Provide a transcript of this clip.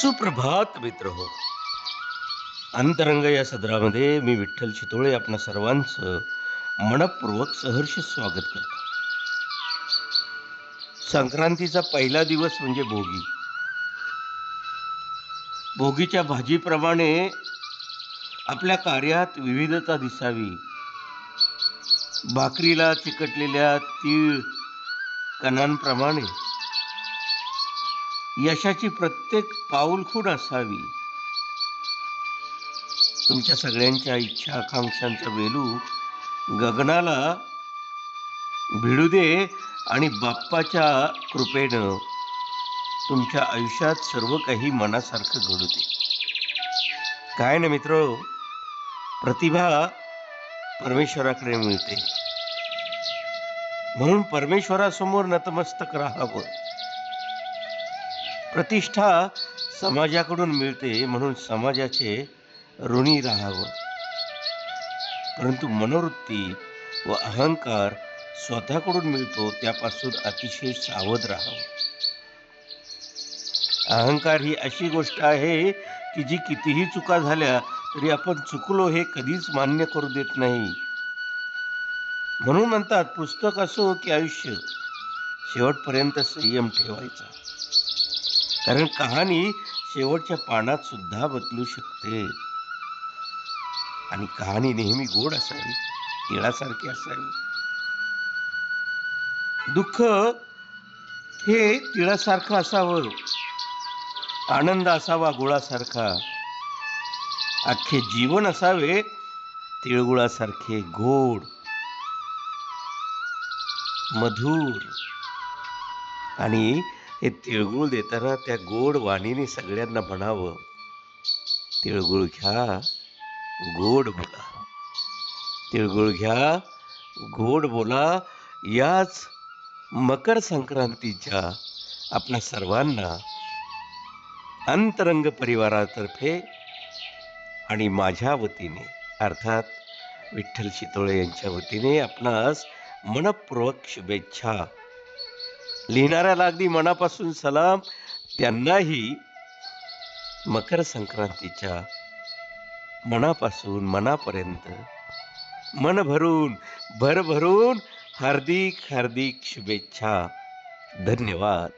सुप्रभात मित्र हो. अंतरंग या सदरामध्ये मी विठ्ठल चितोळे आपणा सर्वांचं मनपूर्वक सहर्ष स्वागत करतो. संक्रांतीचा पहिला दिवस म्हणजे भोगी. भोगीच्या भाजीप्रमाणे आपल्या कार्यात विविधता दिसावी. भाकरीला चिकटलेल्या तीळ कणांप्रमाणे यशाची प्रत्येक पाऊलखूण असावी. तुमच्या सगळ्यांच्या इच्छा आकांक्षांचा वेलू गगनाला भिडू दे आणि बाप्पाच्या कृपेनं तुमच्या आयुष्यात सर्व काही मनासारखं घडू दे. काय ना मित्र प्रतिभा परमेश्वराकडे मिळते. म्हणून परमेश्वरासमोर नतमस्तक राहावं. प्रतिष्ठा समाजाकडून मिळते म्हणून समाजाचे ऋणी राहावं. परंतु मनोवृत्ती व अहंकार स्वतःकडून मिळतो त्यापासून अतिशय सावध राहावं. अहंकार ही अशी गोष्ट आहे की जी कितीही चुका झाल्या तरी आपण चुकलो हे कधीच मान्य करू देत नाही. म्हणून म्हणतात पुस्तक असो की आयुष्य शेवटपर्यंत संयम ठेवायचा. कारण कहाणी शेवटच्या पानात सुद्धा बदलू शकते. आणि कहाणी नेहमी गोड असावी तिळासारखी असावी. दुःख हे तिळासारखं असावं आनंद असावा गुळासारखा. अख्खे जीवन असावे तिळगुळासारखे गोड मधुर. आणि हे तिळगुळ देताना त्या गोड वाणीने सगळ्यांना म्हणावं. तिळगुळ घ्या गोड बोला. तिळगुळ घ्या गोड बोला याच मकर संक्रांतीच्या आपल्या सर्वांना अंतरंग परिवारातर्फे आणि माझ्या वतीने अर्थात विठ्ठल शितोळे यांच्या वतीने आपणास मनपूर्वक शुभेच्छा लिहिणाऱ्याला अगदी मनापासून सलाम. त्यांनाही मकर संक्रांतीच्या मनापासून मनापर्यंत मन भरून भरभरून हार्दिक हार्दिक शुभेच्छा. धन्यवाद.